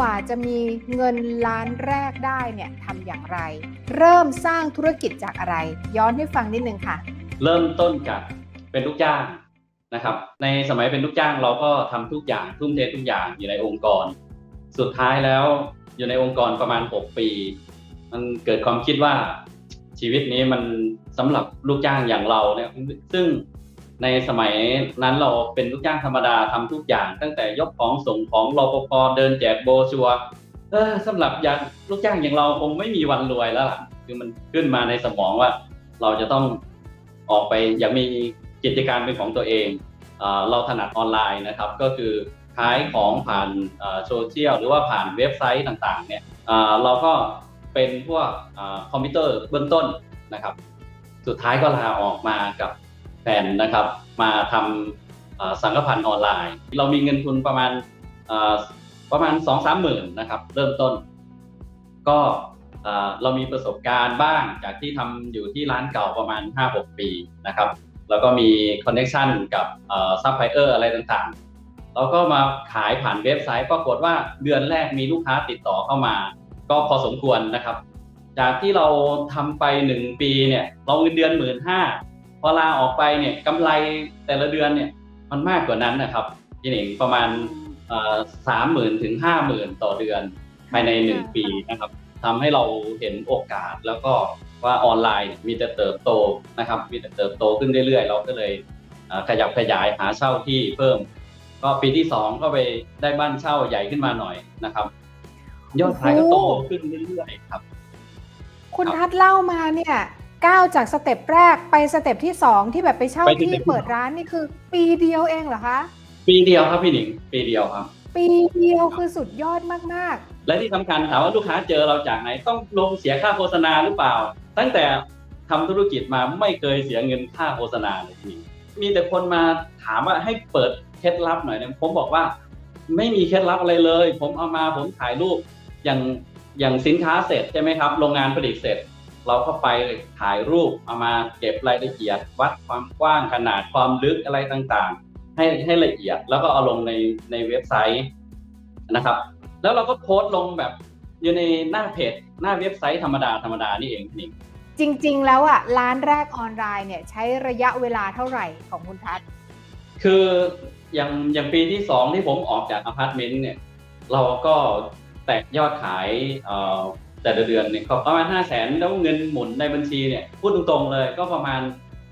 กว่าจะมีเงินล้านแรกได้เนี่ยทำอย่างไร เริ่มสร้างธุรกิจจากอะไร ย้อนให้ฟังนิดนึงค่ะ เริ่มต้นจากเป็นลูกจ้างนะครับ ในสมัยเป็นลูกจ้างเราก็ทำทุกอย่างทุ่มเททุกอย่างอยู่ในองค์กร สุดท้ายแล้วอยู่ในองค์กรประมาณ 6 ปี มันเกิดความคิดว่าชีวิตนี้มันสำหรับลูกจ้างอย่างเราเนี่ยซึ่ง ในสมัยนั้นเราเป็นลูกจ้างธรรมดาทำทุกอย่าง ตั้งแต่ยกของส่งของรอปภเดินแจกโบชัวเออสำหรับยาลูกจ้างอย่างเราคงไม่มีวันรวยแล้วล่ะคือมันขึ้นมาในสมองว่า เราจะต้องออกไปอยากมีกิจการเป็นของตัวเองเออเราถนัดออนไลน์นะครับ ก็คือขายของผ่านโซเชียลหรือว่าผ่านเว็บไซต์ต่างๆเนี่ยเเราก็เป็นพวกอคอมพิวเตอร์เบื้องต้นนะครับ สุดท้ายก็ลาออกมากับ แฟนนะครับ มาทำสังฆพันธ์ออนไลน์ เรามีเงินทุนประมาณประมาณสองสามหมื่นนะครับ เริ่มต้น ก็เรามีประสบการณ์บ้างจากที่ทำอยู่ที่ร้านเก่าประมาณ 5-6 ปีนะครับ แล้วก็มีคอนเน c t ชันกับซัพพลายเออร์อะไรต่างๆเราก็มาขายผ่านเว็บไซต์ปรากฏว่าเดือนแรกมีลูกค้าติดต่อเข้ามา ก็พอสมควรนะครับ จากที่เราทำไปหนึ่งปีเนี่ยเราเงินเดือนหมื่นห้า พอลาออกไปเนี่ยกำไรแต่ละเดือนเนี่ยมันมากกว่านั้นนะครับพี่หนิงประมาณสามหมื่นถึงห้าหมื่นต่อเดือนภายในหนึ่งปีนะครับทำให้เราเห็นโอกาสแล้วก็ว่าออนไลน์มีแต่เติบโตนะครับ มีแต่เติบโตขึ้นเรื่อยๆ เราก็เลยเอ่อขยับขยายหาเช่าที่เพิ่ม ก็ปีที่สองก็ไปได้บ้านเช่าใหญ่ขึ้นมาหน่อยนะครับ ยอดขายก็โตขึ้นเรื่อยๆครับ คุณครับทัศน์เล่ามาเนี่ย ก้าวจากสเต็ปแรกไปสเต็ปที่สองที่แบบไปเช่าไปที่ที่สเต็ปที่เปิดร้านนี่คือ ปีเดียวเองเหรอคะ ปีเดียวครับพี่หนิง ปีเดียวครับ ปีเดียวคือสุดยอดมากและที่สำคัญถามว่าลูกค้าเจอเราจากไหนต้องลงเสียค่าโฆษณาหรือเปล่า ตั้งแต่ทำธุรกิจมาไม่เคยเสียเงินค่าโฆษณาเลยพี่หนิงมีแต่คนมาถามว่าให้เปิดเคล็ดลับหน่อยนะผมบอกว่า ไม่มีเคล็ดลับอะไรเลย ผมเอามาผมถ่ายรูปอย่างอย่างสินค้าเสร็จใช่ไหมครับ โรงงานผลิตเสร็จ เราก็ไปถ่ายรูปเอามาเก็บรายละเอียด วัดความกว้างขนาดความลึกอะไรต่างๆ ให้ให้ละเอียดแล้วก็เอาลงในในเว็บไซต์นะครับ แล้วเราก็โพสต์ลงแบบอยู่ในหน้าเพจหน้าเว็บไซต์ธรรมดาธรรมดานี่เองนี่ๆจริง ๆ แล้วอะร้านแรกออนไลน์เนี่ยใช้ระยะเวลาเท่าไหร่ของคุณทัศน์คืออย่างอย่างปีที่สองที่ผมออกจากอพาร์ตเมนต์เนี่ย เราก็แตกยอดขายเอ่อ แต่ละเดือนเนี่ยก็ประมาณห้าแสนแล้วเงินหมุนในบัญชีเนี่ยพูดตรงๆเลยก็ประมาณ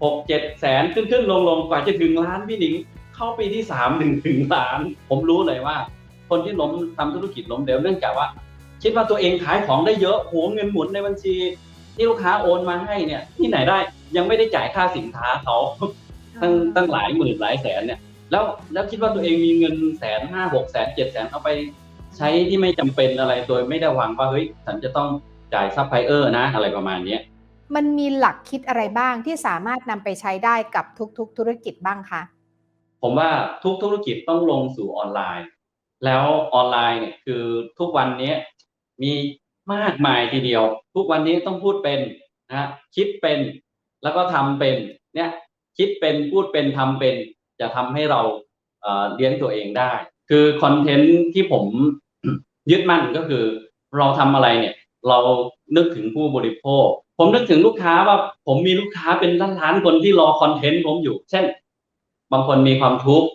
หกเจ็ดแสนขึ้นขึ้นลงลงกว่าจะถึงล้านพี่หนิง เข้าปีที่สามถึงถึงล้าน ผมรู้เลยว่า คนที่ล้มทำธุรกิจล้มเหลวเนื่องจากว่า คิดว่าตัวเองขายของได้เยอะโหเงินหมุนในบัญชี ที่ลูกค้าโอนมาให้เนี่ยที่ไหนได้ยังไม่ได้จ่ายค่าสินค้าเขาตั้งตั้งหลายหมื่นหลายแสนเนี่ยแล้วแล้วคิดว่าตัวเองมีเงินแสนห้าหกแสนเจ็ดแสนเอาไป ใช้ที่ไม่จำเป็นอะไรโดยไม่ได้วางว่าเฮ้ยฉันจะต้องจ่ายซัพพลายเออร์นะ อะไรประมาณเนี้ยมันมีหลักคิดอะไรบ้างที่สามารถนำไปใช้ได้กับทุกๆ ธุรกิจบ้างคะผมว่าทุกธุรกิจต้องลงสู่ออนไลน์ แล้วออนไลน์เนี่ยคือทุกวันนี้มีมากมายทีเดียว ทุกวันนี้ต้องพูดเป็นนะฮะคิดเป็นแล้วก็ทำเป็นเนี่ยคิดเป็นพูดเป็นทำเป็น จะทำให้เราเอ่อเลี้ยงตัวเองได้ คือคอนเทนต์ที่ผมยึดมั่นก็คือ เราทำอะไรเนี่ย เรานึกถึงผู้บริโภค ผมนึกถึงลูกค้าว่าผมมีลูกค้าเป็นล้านๆคนที่รอคอนเทนต์ผมอยู่ เช่น บางคนมีความทุกข์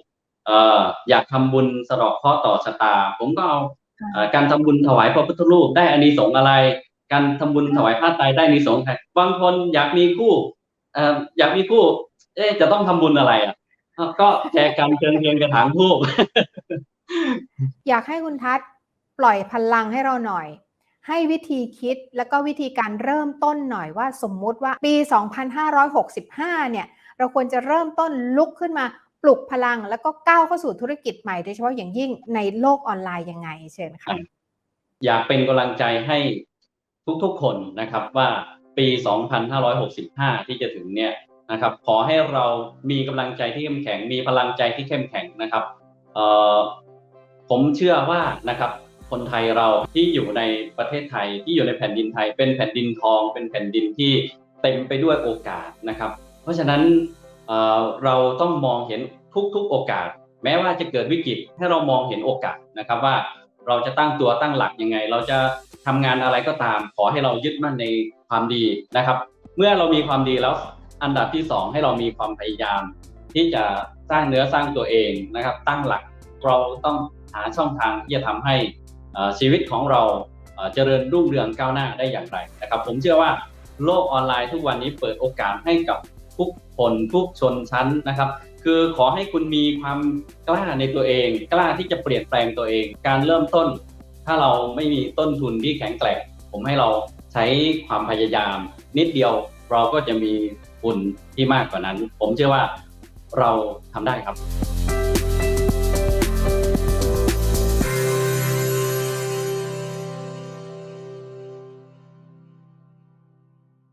เอ่ออยากทำบุญสะเดาะเคราะห์ต่อชะตา ผมก็เอาเอ่อการทำบุญถวายพระพุทธรูปได้อานิสงส์อะไร การทำบุญถวายผ้าไตรได้อานิสงส์อะไรบางคนอยากมีคู่เอ่ออยากมีคู่ เอ๊ะจะต้องทำบุญอะไรอะอ้าวก็แชร์กันเชิญเทียนกระถางทูบ อยากให้คุณทัศน์ปล่อยพลังให้เราหน่อย ให้วิธีคิดแล้วก็วิธีการเริ่มต้นหน่อยว่าสมมุติว่าปี 2565 เนี่ย เราควรจะเริ่มต้นลุกขึ้นมาปลุกพลังแล้วก็ก้าวเข้าสู่ธุรกิจใหม่โดยเฉพาะอย่างยิ่งในโลกออนไลน์ยังไงเชิญค่ะอยากเป็นกำลังใจให้ทุกๆคนนะครับว่าปี 2565 ที่จะถึงเนี่ยนะครับขอให้เรามีกำลังใจที่เข้มแข็ง มีพลังใจที่เข้มแข็งนะครับเอ่อ ผมเชื่อว่านะครับคนไทยเราที่อยู่ในประเทศไทยที่อยู่ในแผ่นดินไทย เป็นแผ่นดินทอง เป็นแผ่นดินที่เต็มไปด้วยโอกาสนะครับ เพราะฉะนั้นเเราต้องมองเห็นทุกๆโอกาส แม้ว่าจะเกิดวิกฤตให้เรามองเห็นโอกาสนะครับว่าเราจะตั้งตัวตั้งหลักยังไง เราจะทำงานอะไรก็ตาม ขอให้เรายึดมั่นในความดีนะครับ เมื่อเรามีความดีแล้วอันดับที่สองให้เรามีความพยายาม ที่จะสร้างเนื้อสร้างตัวเองนะครับ ตั้งหลักเราต้อง หาช่องทางที่จะทำให้ชีวิตของเราเจริญรุ่งเรืองก้าวหน้าได้อย่างไรนะครับ ผมเชื่อว่าโลกออนไลน์ทุกวันนี้เปิดโอกาสให้กับทุกคนทุกชนชั้นนะครับ คือขอให้คุณมีความกล้าในตัวเอง กล้าที่จะเปลี่ยนแปลงตัวเอง การเริ่มต้น ถ้าเราไม่มีต้นทุนที่แข็งแกร่ง ผมให้เราใช้ความพยายาม นิดเดียวเราก็จะมีทุนที่มากกว่านั้น ผมเชื่อว่าเราทำได้ครับ